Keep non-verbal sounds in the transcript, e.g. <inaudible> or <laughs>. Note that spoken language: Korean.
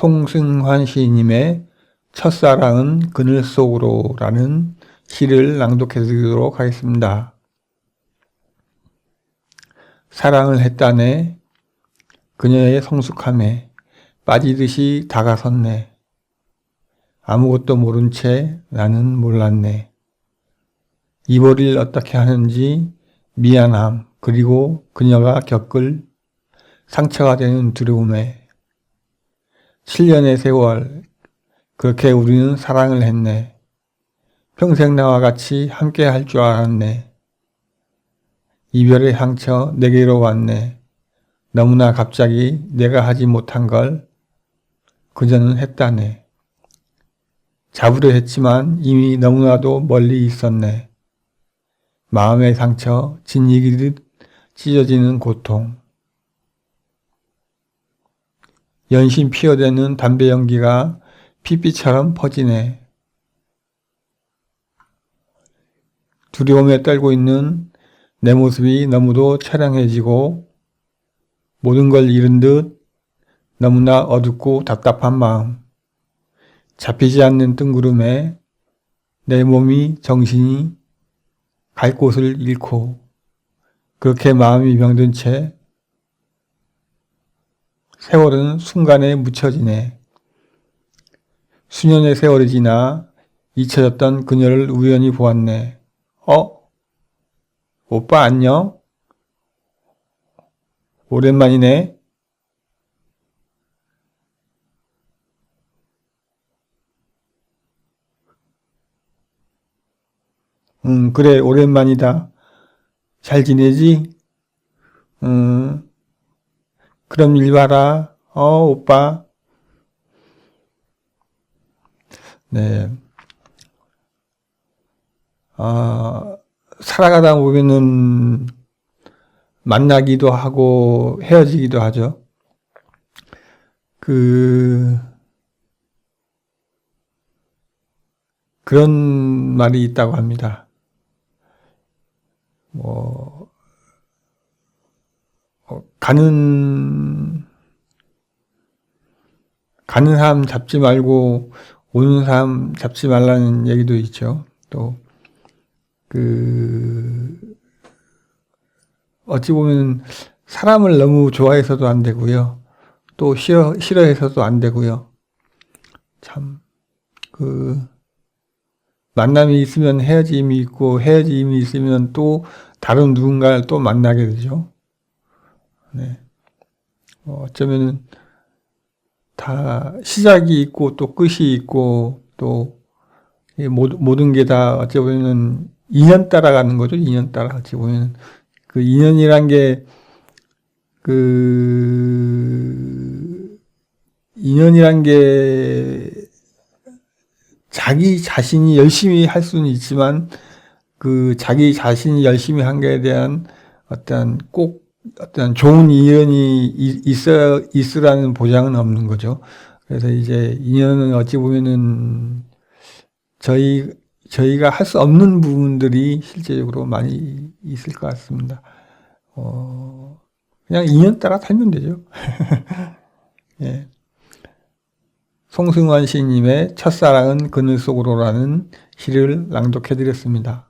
송승환 시인님의 첫사랑은 그늘 속으로라는 시를 낭독해 드리도록 하겠습니다. 사랑을 했다네 그녀의 성숙함에 빠지듯이 다가섰네. 아무것도 모른 채 나는 몰랐네. 이보리를 어떻게 하는지 미안함 그리고 그녀가 겪을 상처가 되는 두려움에 7년의 세월 그렇게 우리는 사랑을 했네. 평생 나와 같이 함께 할 줄 알았네. 이별의 상처 내게로 왔네. 너무나 갑자기 내가 하지 못한 걸 그녀는 했다네. 잡으려 했지만 이미 너무나도 멀리 있었네. 마음의 상처, 진이기듯 찢어지는 고통. 연신 피어대는 담배 연기가 피빛처럼 퍼지네. 두려움에 떨고 있는 내 모습이 너무도 처량해지고 모든 걸 잃은 듯 너무나 어둡고 답답한 마음. 잡히지 않는 뜬구름에 내 몸이 정신이 갈 곳을 잃고 그렇게 마음이 병든 채 세월은 순간에 묻혀지네. 수년의 세월이 지나 잊혀졌던 그녀를 우연히 보았네. 어? 오빠 안녕? 오랜만이네. 응, 그래, 오랜만이다. 잘 지내지? 응. 그럼 일 봐라. 어, 오빠. 네. 아, 살아가다 보면은 만나기도 하고 헤어지기도 하죠. 그, 그런 말이 있다고 합니다. 뭐, 어, 가는, 가는 사람 잡지 말고 오는 사람 잡지 말라는 얘기도 있죠. 또, 그, 어찌 보면 사람을 너무 좋아해서도 안 되고요. 또 싫어, 싫어해서도 안 되고요. 참, 그, 만남이 있으면 헤어짐이 있고 헤어짐이 있으면 또 다른 누군가를 또 만나게 되죠. 네. 어, 어쩌면 다 시작이 있고 또 끝이 있고 또 모든 게 다 어찌 보면 인연 따라가는 거죠. 인연 따라 어찌 보면 그 인연이란 게 그 인연이란 게 자기 자신이 열심히 할 수는 있지만 그 자기 자신이 열심히 한 것에 대한 어떤 꼭 어떤 좋은 인연이 있어 있으라는 보장은 없는 거죠. 그래서 이제 인연은 어찌 보면은 저희 저희가 할 수 없는 부분들이 실제적으로 많이 있을 것 같습니다. 어, 그냥 인연 따라 살면 되죠. <laughs> 예. 송승환 시인님의 첫사랑은 그늘 속으로라는 시를 낭독해 드렸습니다.